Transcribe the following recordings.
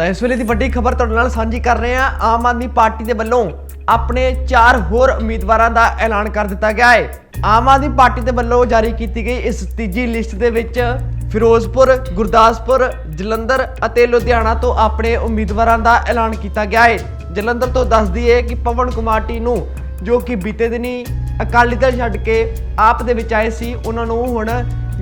ਤਾਂ ਇਸ ਵੇਲੇ ਦੀ ਵੱਡੀ ਖਬਰ ਤੁਹਾਡੇ ਨਾਲ ਸਾਂਝੀ ਕਰ ਰਹੇ ਹਾਂ। ਆਮ ਆਦਮੀ ਪਾਰਟੀ ਦੇ ਵੱਲੋਂ ਆਪਣੇ ਚਾਰ ਹੋਰ ਉਮੀਦਵਾਰਾਂ ਦਾ ਐਲਾਨ ਕਰ ਦਿੱਤਾ ਗਿਆ ਹੈ। ਆਮ ਆਦਮੀ ਪਾਰਟੀ ਦੇ ਵੱਲੋਂ ਜਾਰੀ ਕੀਤੀ ਗਈ ਇਸ ਤੀਜੀ ਲਿਸਟ ਦੇ ਵਿੱਚ ਫਿਰੋਜ਼ਪੁਰ, ਗੁਰਦਾਸਪੁਰ, ਜਲੰਧਰ ਅਤੇ ਲੁਧਿਆਣਾ ਤੋਂ ਆਪਣੇ ਉਮੀਦਵਾਰਾਂ ਦਾ ਐਲਾਨ ਕੀਤਾ ਗਿਆ ਹੈ। ਜਲੰਧਰ ਤੋਂ ਦੱਸ ਦਈਏ ਕਿ ਪਵਨ ਕੁਮਾਰ ਟੀ ਨੂੰ ਜੋ ਕਿ ਬੀਤੇ ਦਿਨੀ ਅਕਾਲੀ ਦਲ ਛੱਡ ਕੇ ਆਪ ਦੇ ਵਿੱਚ ਆਏ ਸੀ, ਉਹਨਾਂ ਨੂੰ ਹੁਣ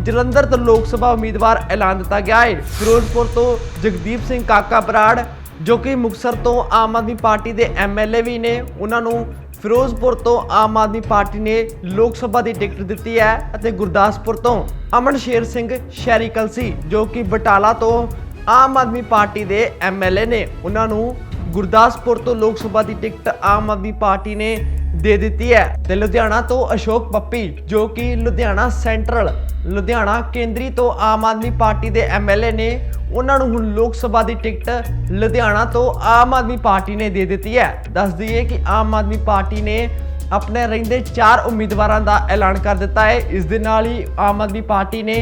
ਜਲੰਧਰ ਤੋਂ ਲੋਕ ਸਭਾ ਉਮੀਦਵਾਰ ਐਲਾਨ ਦਿੱਤਾ ਗਿਆ ਹੈ। ਫਿਰੋਜ਼ਪੁਰ ਤੋਂ ਜਗਦੀਪ ਸਿੰਘ ਕਾਕਾ ਬਰਾੜ, ਜੋ ਕਿ ਮੁਕਤਸਰ ਤੋਂ ਆਮ ਆਦਮੀ ਪਾਰਟੀ ਦੇ ਐਮਐਲਏ ਵੀ ਨੇ, ਉਹਨਾਂ ਨੂੰ ਫਿਰੋਜ਼ਪੁਰ ਤੋਂ ਆਮ ਆਦਮੀ ਪਾਰਟੀ ਨੇ ਲੋਕ ਸਭਾ ਦੀ ਟਿਕਟ ਦਿੱਤੀ ਹੈ ਅਤੇ ਗੁਰਦਾਸਪੁਰ ਤੋਂ ਅਮਨ ਸ਼ੇਰ ਸਿੰਘ ਸ਼ਹਿਰੀ ਕਲਸੀ, ਜੋ ਕਿ ਬਟਾਲਾ ਤੋਂ ਆਮ ਆਦਮੀ ਪਾਰਟੀ ਦੇ ਐਮਐਲਏ ਨੇ, ਉਹਨਾਂ ਨੂੰ ਗੁਰਦਾਸਪੁਰ ਤੋਂ ਲੋਕ ਸਭਾ ਦੀ ਟਿਕਟ ਆਮ ਆਦਮੀ ਪਾਰਟੀ ਨੇ ਦੇ ਦਿੱਤੀ ਹੈ। ਤੇ ਲੁਧਿਆਣਾ ਤੋਂ ਅਸ਼ੋਕ ਪੱਪੀ, ਜੋ ਕਿ ਲੁਧਿਆਣਾ ਸੈਂਟਰਲ, ਲੁਧਿਆਣਾ ਕੇਂਦਰੀ ਤੋਂ ਆਮ ਆਦਮੀ ਪਾਰਟੀ ਦੇ ਐਮਐਲਏ ਨੇ, ਉਹਨਾਂ ਨੂੰ ਹੁਣ ਲੋਕ ਸਭਾ ਦੀ ਟਿਕਟ ਲੁਧਿਆਣਾ ਤੋਂ ਆਮ ਆਦਮੀ ਪਾਰਟੀ ਨੇ ਦੇ ਦਿੱਤੀ ਹੈ। ਦੱਸ ਦਈਏ ਕਿ ਆਮ ਆਦਮੀ ਪਾਰਟੀ ਨੇ ਆਪਣੇ ਰਹਿੰਦੇ ਚਾਰ ਉਮੀਦਵਾਰਾਂ ਦਾ ਐਲਾਨ ਕਰ ਦਿੱਤਾ ਹੈ। ਇਸ ਦੇ ਨਾਲ ਹੀ ਆਮ ਆਦਮੀ ਪਾਰਟੀ ਨੇ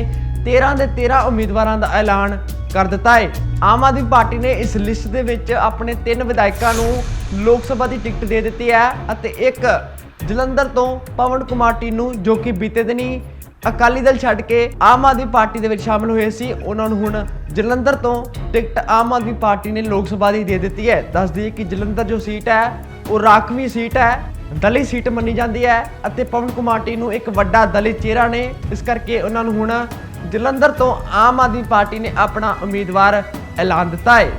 13 ਦੇ 13 ਉਮੀਦਵਾਰਾਂ ਦਾ ਐਲਾਨ ਕਰ ਦਿੱਤਾ ਹੈ। ਆਮ ਆਦਮੀ ਪਾਰਟੀ ਨੇ ਇਸ ਲਿਸਟ ਦੇ ਵਿੱਚ ਆਪਣੇ ਤਿੰਨ ਵਿਧਾਇਕਾਂ ਨੂੰ ਲੋਕ ਸਭਾ ਦੀ ਟਿਕਟ ਦੇ ਦਿੱਤੀ ਹੈ ਅਤੇ ਇੱਕ ਜਲੰਧਰ ਤੋਂ ਪਵਨ ਕੁਮਾਰ ਟੀਨੂ ਜੋ ਕਿ ਬੀਤੇ ਦਿਨੀ ਅਕਾਲੀ ਦਲ ਛੱਡ ਕੇ ਆਮ ਆਦਮੀ ਪਾਰਟੀ ਦੇ ਵਿੱਚ ਸ਼ਾਮਲ ਹੋਏ ਸੀ, ਉਹਨਾਂ ਨੂੰ ਹੁਣ ਜਲੰਧਰ ਤੋਂ ਟਿਕਟ ਆਮ ਆਦਮੀ ਪਾਰਟੀ ਨੇ ਲੋਕ ਸਭਾ ਦੀ ਦੇ ਦਿੱਤੀ ਹੈ। ਦੱਸ ਦਈਏ ਕਿ ਜਲੰਧਰ ਜੋ ਸੀਟ ਹੈ, ਉਹ ਰਾਖਵੀਂ ਸੀਟ ਹੈ, ਦਲਿਤ ਸੀਟ ਮੰਨੀ ਜਾਂਦੀ ਹੈ ਅਤੇ ਪਵਨ ਕੁਮਾਰ ਟੀ ਨੂੰ ਇੱਕ ਵੱਡਾ ਦਲਿਤ ਚਿਹਰਾ ਨੇ, ਇਸ ਕਰਕੇ ਉਹਨਾਂ ਨੂੰ ਹੁਣ ਜਲੰਧਰ ਤੋਂ ਆਮ ਆਦਮੀ ਪਾਰਟੀ ਨੇ ਆਪਣਾ ਉਮੀਦਵਾਰ ਐਲਾਨ ਦਿੱਤਾ ਹੈ।